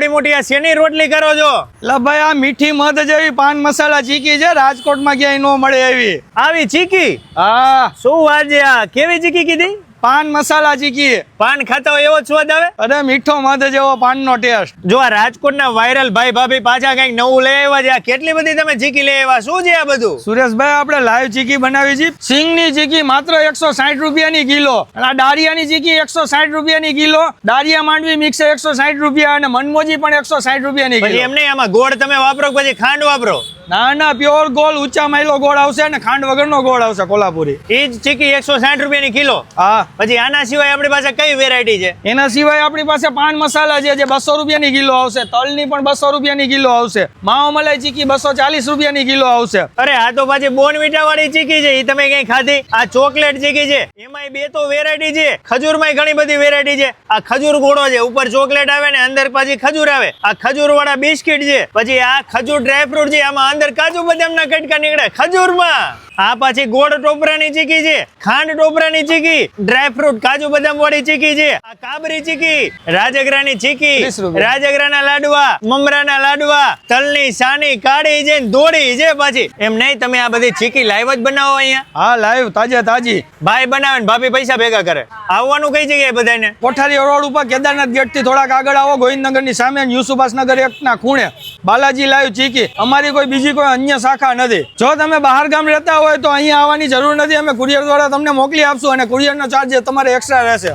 આવડી મોટી આ શેની રોટલી કરો છો? એટલે ભાઈ આ મીઠી મધ જેવી પાન મસાલા ચીકી છે રાજકોટમાં ક્યાંય ન મળે એવી. આવી ચીકી? હા. શું વાત છે આ? કેવી ચીકી કીધી? પાન મસાલા ચીકી પાન ખાતા હોય એવો સ્વાદ આવે? અરે મીઠો મધ જેવો પાનનો ટેસ્ટ. જો આ રાજકોટના વાયરલ ભાઈ ભાભી પાછા કંઈક નવું લઈ આવ્યા છે કેટલી બધી તમે ચીકી લઈ આવ્યા? શું છે આ બધું? સુરેશભાઈ આપણે લાઈવ ચીકી બનાવી છે. સિંગની ચીકી માત્ર એકસો સાઠ રૂપિયાની કિલો. અને આ દાળિયાની ચીકી એકસો સાઠ રૂપિયાની કિલો. દાળિયા માંડવી મિક્સ એકસો સાઠ રૂપિયા અને મનમોજી પણ એકસો સાઠ રૂપિયાની કિલો. એમ નહીં આમાં ગોળ તમે વાપરો પછી ખાંડ વાપરો? ના ના પ્યોર ગોળ ઊંચા માઇલો ગોળ આવશે અને ખાંડ વગરનો ગોળ આવશે કોલ્હાપુરી. એ જ ચીકી એકસો સાઠ રૂપિયાની કિલો. હા. પછી આના સિવાય આપણી પાસે કઈ વેરાયટી છે? એના સિવાય આપણી પાસે પાન મસાલા છે જે બસો રૂપિયાની કિલો આવશે તલની પણ બસો રૂપિયાની કિલો આવશે માવો મલાઈ ચીકી બસો ચાલીસ રૂપિયાની કિલો આવશે. અરે આ તો પાછી બોનવીટા વાળી ચીકી છે એ તમે કઈ ખાધી? આ ચોકલેટ ચીકી છે એમાંય બે તો વેરાયટી છે. ખજૂરમાંય ઘણી બધી વેરાયટી છે. આ ખજૂર ઘોડો છે ઉપર ચોકલેટ આવે ને અંદર પાછી ખજૂર આવે. આ ખજૂર વાળા બિસ્કિટ છે પછી આ ખજૂર ડ્રાયફ્રૂટ છે આમાં અંદર કાજુ બદામના કટકા નીકળે. ખજૂરમાં. આ પાછી ગોળ ટોપરાની ચીકી છે. ખાંડ ટોપરાની ચીકી. ડ્રાયફ્રૂટ કાજુ બદામ વાળી ચીકી છે. આ કાબરી ચીકી. રાજગરાની ચીકી. રાજગરાના લાડવા મમરાના લાડવા તલની સાની કાળી છે ધોળી છે પાછી. એમ નહીં તમે આ બધી ચીકી લાઈવ જ બનાવો અહીંયા. હા લાઈવ તાજે તાજી. ભાઈ બનાવે ને ભાભી પૈસા ભેગા કરે. આવવાનું કઈ જગ્યાએ બધાને? કોઠારી રોડ ઉપર કેદારનાથ ગેટથી થોડાક આગળ આવો ગોવિંદનગરની સામે યુસુભાસનગર એક ના ખૂણે. બાલાજી લાઈવ ચીકી. અમારી કોઈ બીજી કોઈ અન્ય શાખા નથી. જો તમે બહાર ગામ રહેતા હોય તો અહીંયા આવવાની જરૂર નથી. અમે કુરિયર દ્વારા તમને મોકલી આપશું અને કુરિયરનો ચાર્જ તમારે એક્સ્ટ્રા રહેશે.